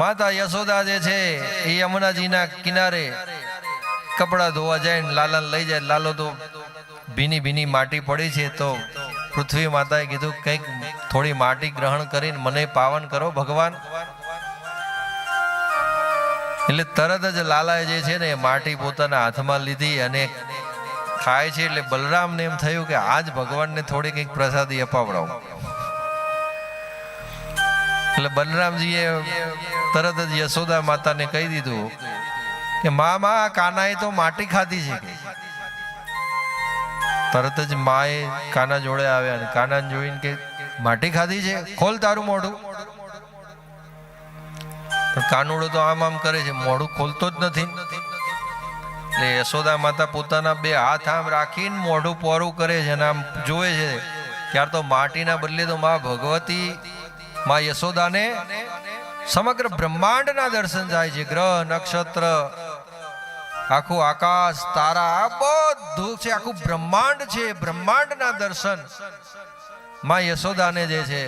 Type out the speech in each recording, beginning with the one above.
માતા યશોદા જે છે, એ યમુનાજીના કિનારે કપડાં ધોવા જાય ને લાલાને લઈ જાય. લાલો તો ભીની ભીની માટી પડી છે તો પૃથ્વી માતાએ કીધું, કંઈક થોડી માટી ગ્રહણ કરીને મને પાવન કરો ભગવાન. એટલે તરત જ લાલાએ જે છે ને એ માટી પોતાના હાથમાં લીધી અને ખાય છે. એટલે બલરામને એમ થયું કે આજ ભગવાનને થોડી કંઈક પ્રસાદી અપાવડાવું. એટલે બલરામજીએ તરત જ યશોદા માતાને કહી દીધું કે મા કાનાએ તો માટી ખાધી છે. તરત જ માએ કાના જોડે આવ્યા અને કાના જોઈને કે, માટી ખાધી છે? ખોલ તારું મોઢું. પણ કાનુડો તો આમ આમ કરે છે, મોઢું ખોલતો જ નથી. એટલે યશોદા માતા પોતાના બે હાથ આમ રાખીને મોઢું પોરું કરે છે અને આમ જોવે છે ત્યાર તો માટીના બદલે તો મા ભગવતી માં યશોદાને સમગ્ર બ્રહ્માંડના દર્શન થાય છે. ગ્રહ, નક્ષત્ર, આખું આકાશ, તારા બધું છે, આખું બ્રહ્માંડ છે, બ્રહ્માંડના દર્શન. માં યશોદાને જે છે,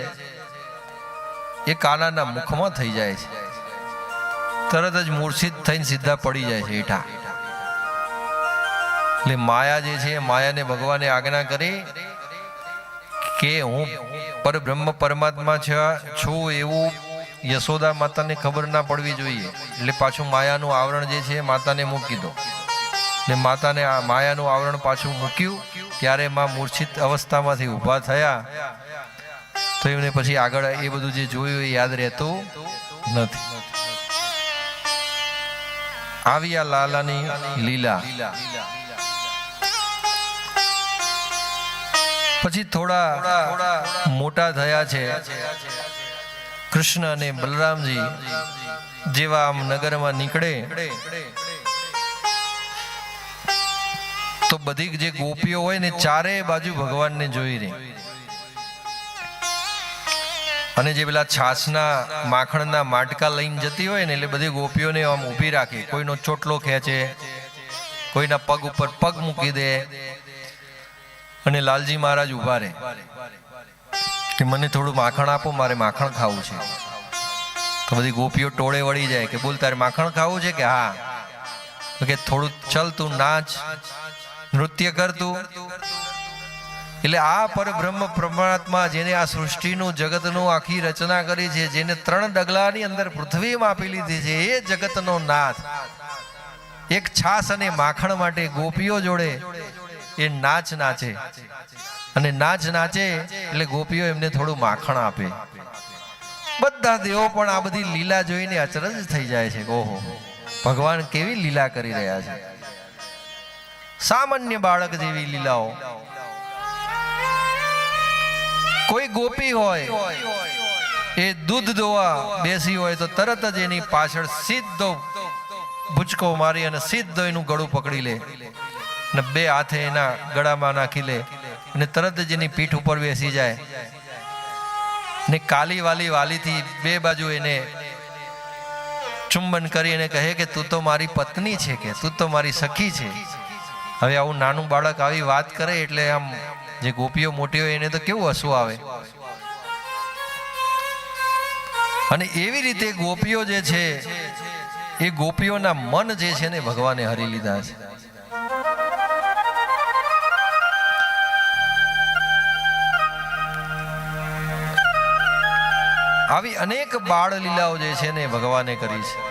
એ કાનાના મુખમાં થઈ જાય છે. તરત જ મૂર્છિત થઈને સીધા પડી જાય છે હેઠા. એટલે માયા જે છે, માયાને ભગવાને આજ્ઞા કરી કે હું પરબ્રહ્મ પરમાત્મા છે એવું યશોદા માતાને ખબર ના પડવી જોઈએ. એટલે પાછું માયાનું આવરણ જે છે માતાને મૂકી દો. ને માતાને આ માયાનું આવરણ પાછું મૂક્યું, ત્યારે માં મૂર્છિત અવસ્થામાંથી ઊભા થયા. તો એમને પછી આગળ એ બધું જે જોયું એ યાદ રહેતું નથી. આવી આ લાલાની લીલા. પછી થોડા મોટા થયા છે. કૃષ્ણ અને બલરામજી જેવા આમ નગરમાં નીકળે, તો બધી જે ગોપીઓ હોય ને ચારે બાજુ ભગવાનને જોઈ રહી. અને જે પેલા છાસના માખણના માટકા લઈને જતી હોય ને એટલે બધી ગોપીઓને આમ ઊભી રાખે. કોઈનો ચોટલો ખેંચે, કોઈના પગ ઉપર પગ મૂકી દે અને લાલજી મહારાજ ઊભા રહે. કે મને થોડું માખણ આપો, મારે માખણ ખાવું છે. તો બધી ગોપીઓ ટોળે વળી જાય કે બોલ, તારે માખણ ખાવું છે કે? હા. તો કે થોડું ચલ તું, નાચ, નૃત્ય કર તું. એટલે આ પરબ્રહ્મ પરમાત્મા જેને આ સૃષ્ટિનું, જગતનું આખી રચના કરી છે, જેને ત્રણ ડગલાની અંદર પૃથ્વીમાં આપી લીધી છે, એ જગતનો નાથ. એક છાસ અને માખણ માટે ગોપીઓ જોડે એ નાચ નાચે. અને નાચ નાચે એટલે ગોપીઓ એમને થોડું માખણ આપે. બધા દેવો પણ આ બધી લીલા જોઈને અચરજ થઈ જાય છે. ઓહો. ભગવાન કેવી લીલા કરી રહ્યા છે. સામાન્ય બાળક જેવી લીલાઓ. કોઈ ગોપી હોય, એ દૂધ દોવા બેસી હોય તો તરત જ એની પાછળ સીધો ભૂચકો મારી અને સીધો એનું ગળું પકડી લે. ને બે હાથે એના ગળામાં નાખી લે અને તરત જ એની પીઠ ઉપર બેસી જાય. ને કાલી વાલી વાલીથી બે બાજુ એને ચુંબન કરી અને કહે કે, તું તો મારી પત્ની છે કે? તું તો મારી સખી છે. હવે આવું નાનું બાળક આવી વાત કરે એટલે આમ જે ગોપીઓ મોટી હોય એને તો કેવું હસવું આવે. અને એવી રીતે ગોપીઓ જે છે, એ ગોપીઓના મન જે છે ને ભગવાને હરી લીધા છે. આવી અનેક બાળ લીલાઓ જે છે ને ભગવાને કરી છે.